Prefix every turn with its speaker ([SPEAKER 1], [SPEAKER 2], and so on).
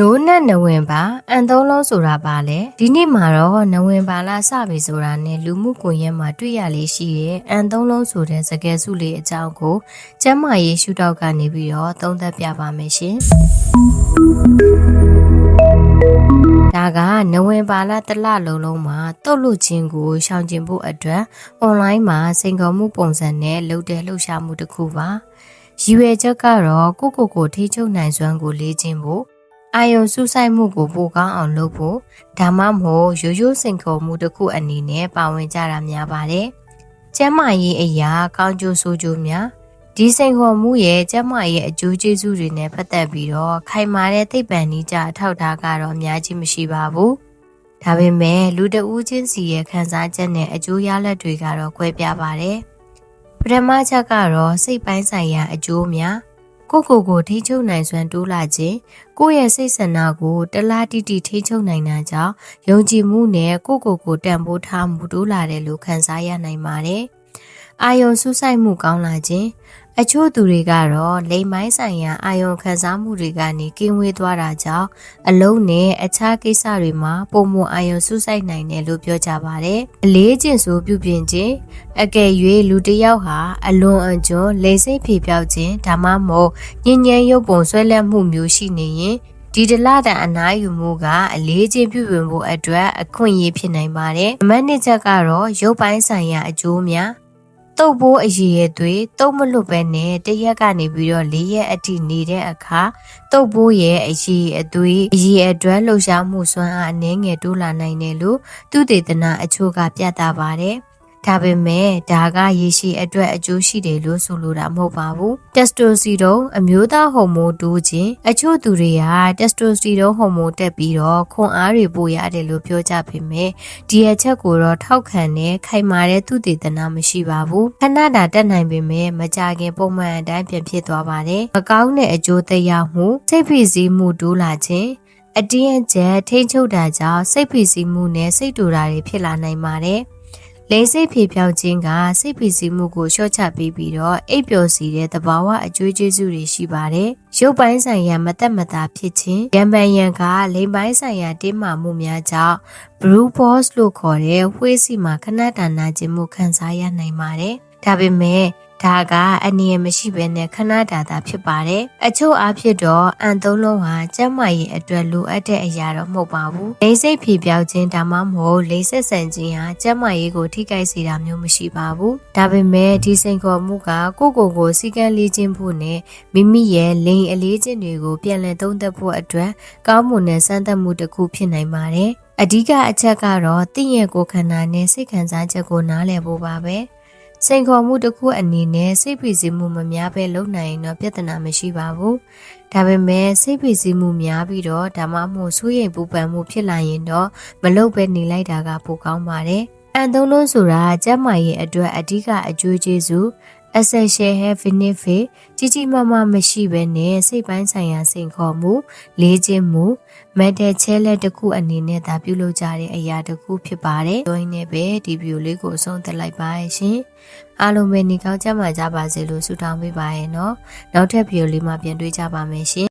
[SPEAKER 1] နိုးနဲ့နဝင်ပါအန်သုံးလုံးဆိုတာပါလေဒီနေ့မှာတော့နဝင်ပါလာစပြီဆိုတာနဲ့လူမှုကွန်ရက်မှာတွေ့ရလေးရှိတဲ့အန်သုံးလုံးဆိုတဲ့စကားစုလေးအကြောင်းကိုကျမ်းမာရေးရှုထောက်ကနေပြီးတော့သုံးသပ်ပြပါမယ်ရှင်ဒါကနဝင်ပါလာတစ်လလုံးလုံးမှာတုတ်လုချင်းကိုရှောင်ကျဉ်ဖို့အတွက်အွန်လိုင်းမှာစိန်ခေါ်မှုပုံစံနဲ့လုပ်တဲ့လှုပ်ရှားမှုတစ်ခုပါရည်ရွယ်ချက်ကတော့ကိုကိုကိုထိချုပ်နိုင်စွမ်းကိုလေ့ကျင့်ဖို့ အာယုံစူးစိုက်မှုကိုပိုကောင်းအောင်လုပ်ဖို့ဒါမှမဟုတ်ရိုးရိုးစင်ခေါ်မှုတစ်ခုအနေနဲ့ပါဝင်ကြတာများပါတယ်။ကျမ်းမာရေးအရာကောင်းကျိုးဆိုးကျိုးများဒီစင်ခေါ်မှုရဲ့ကျမ်းမာရေးအကျိုးကျေးဇူးတွေနဲ့ပတ်သက်ပြီးတော့ခိုင်မာတဲ့သိပ္ပံနည်းကျအထောက်အထားကတော့အများကြီးမရှိပါဘူး။ဒါပေမဲ့လူတဦးချင်းစီရဲ့ခံစားချက်နဲ့အကျိုးရလဒ်တွေကတော့ကွဲပြားပါတယ်။ပထမချက်ကတော့စိတ်ပိုင်းဆိုင်ရာအကျိုးများ ကိုယ့်ကိုယ်ကိုထိချုပ်နိုင်စွမ်းတိုးလာခြင်းကိုယ့်ရဲ့စိတ်ဆန္ဒကိုတလားတိတိထိချုပ်နိုင်တာကြောင့်ယုံကြည်မှုနဲ့ကိုယ့်ကိုယ်ကိုတန်ဖိုးထားမှုတိုးလာတယ်လို့ခံစားရနိုင်ပါတယ်။အာယုံစူးစိုက်မှုကောင်းလာခြင်း အချို့သူတွေကတော့လိမ်မိုင်းဆိုင်ရာအာယုံခံစားမှုတွေကနေကင်းဝေးသွားတာကြောင့်အလုံးနဲ့အခြားကိစ္စတွေမှာပုံမအာယုံစူးစိုက်နိုင်တယ်လို့ပြောကြပါတယ်။အလေးကျင့်ဆိုပြုပြင်ခြင်းအကယ်၍လူတစ်ယောက်ဟာအလွန်အကျွံလိမ်စိတ်ဖြေပြောက်ခြင်းဒါမှမဟုတ်ညဉ့်ညမ်းရုပ်ပုံဆွဲလက်မှုမျိုးရှိနေရင်ဒီဒလတန်အနားယူမှုကအလေးချင်းပြုပြင်ဖို့အတွက်အခွင့်အရေးဖြစ်နိုင်ပါတယ်။အမတ်နှစ်ချက်ကတော့ရုပ်ပိုင်းဆိုင်ရာအကျိုးများ တုပ်ပိုးအရည်ရဲ့တွေတုပ်မလွတ်ပဲနဲ့တရက်ကနေပြီးတော့၄ရက်အထိနေတဲ့အခါတုပ်ပိုးရဲ့အရည်အသွေးအရည်အတွဲလှုပ်ရှားမှုစွမ်းအားအနည်းငယ်တိုးလာနိုင်တယ်လို့သူတေသနာအချို့ကပြသပါတယ်။ ဒါပေမဲ့ဒါကရေရှည်အတွက်အကျိုးရှိတယ်လို့ဆိုလိုတာမဟုတ်ပါဘူးတက်စတိုစတီရွန်အမျိုးသားဟော်မုန်းတိုးခြင်းအချို့သူတွေကတက်စတိုစတီရွန်ဟော်မုန်းတက်ပြီးတော့ခွန်အားတွေပိုရတယ်လို့ပြောကြပေမဲ့ဒီအချက်ကိုတော့ထောက်ခံတဲ့ခိုင်မာတဲ့သူတည်တနာမရှိပါဘူးခဏတာတက်နိုင်ပေမဲ့မကြခင်ပုံမှန်အတိုင်းပြန်ဖြစ်သွားပါတယ်မကောင်းတဲ့အကျိုးသက်ရောက်မှုစိတ်ဖိစီးမှုတိုးလာခြင်းအတင်းအကျပ်ထိန်းချုပ်တာကြောင့်စိတ်ဖိစီးမှုနဲ့စိတ်တူတာတွေဖြစ်လာနိုင်ပါတယ်။ လိန်စိတ်ဖြေပြောင်းခြင်းကစိတ်ဖိစီးမှုကိုလျှော့ချပေးပြီးတော့အိပ်ပျော်စေတဲ့သဘာဝအကျိုးကျေးဇူးတွေရှိပါတယ်။ရုပ်ပိုင်းဆိုင်ရာမသက်မသာဖြစ်ခြင်းရံပန်ရံကလိန်ပိုင်းဆိုင်ရာတင်းမာမှုများကြောင့် blue balls လို့ခေါ်တဲ့ဝှေးစီမှာခဏတာနာခြင်းမှုခံစားရနိုင်ပါတယ်။ဒါပေမဲ့ ဒါကအနည်းရမရှိဘဲနဲ့ခဏတာတာဖြစ်ပါတယ်အချို့အားဖြင့်တော့အန်သုံးလုံးဟာကျန်းမာရေးအတွက်လိုအပ်တဲ့အရာတော့မဟုတ်ပါဘူးလိမ့်စိတ်ဖြေပြောက်ခြင်းဒါမှမဟုတ်လိမ့်ဆက်ဆန်ခြင်းဟာကျန်းမာရေးကိုထိခိုက်စေတာမျိုးမရှိပါဘူးဒါပေမဲ့ဒီစိန်ခေါ်မှုကကိုယ့်ကိုယ်ကိုစီကံလေးခြင်းဖို့နဲ့မိမိရဲ့လိမ်အလေးခြင်းတွေကိုပြန်လည်သုံးသပ်ဖို့အတွက်ကောင်းမွန်တဲ့စမ်းသပ်မှုတစ်ခုဖြစ်နိုင်ပါတယ်အဓိကအချက်ကတော့တင့်ရဲ့ကိုယ်ခန္ဓာနဲ့စိတ်ခံစားချက်ကိုနားလည်ဖို့ပါပဲ။ စိန်ခေါ်မှုတစ်ခုအနေနဲ့စိတ်ဖိစီးမှုမများပဲလုပ်နိုင်ရင်တော့ပြဿနာမရှိပါဘူး။ဒါပေမဲ့စိတ်ဖိစီးမှုများပြီးတော့ဒါမှမဟုတ်ဆိုးရိမ်ပူပန်မှုဖြစ်လာရင်တော့မလုပ်ပဲနေလိုက်တာကပိုကောင်းပါတယ်။အန်သုံးလုံးဆိုတာကျန်းမာရေးအတွက်အဓိကအကျိုးကျေးဇူး essential have benefit ကြီးကြီးမားမားမရှိဘဲနဲ့စိတ်ပိုင်းဆိုင်ရာစိန်ခေါ်မှုလေးခြင်းမှု mental challenge တစ်ခုအနေနဲ့သာပြုလုပ်ကြတဲ့အရာတစ်ခုဖြစ်ပါတယ်။ဒိုင်းနဲ့ပဲဒီဗီဒီယိုလေးကိုအဆုံးသတ်လိုက်ပါရရှင်။အားလုံးပဲနေကောင်းကြမှာကြပါစေလို့ဆုတောင်းပေးပါရနော်။နောက်ထပ်ဗီဒီယိုလေးမှာပြန်တွေ့ကြပါမယ်ရှင်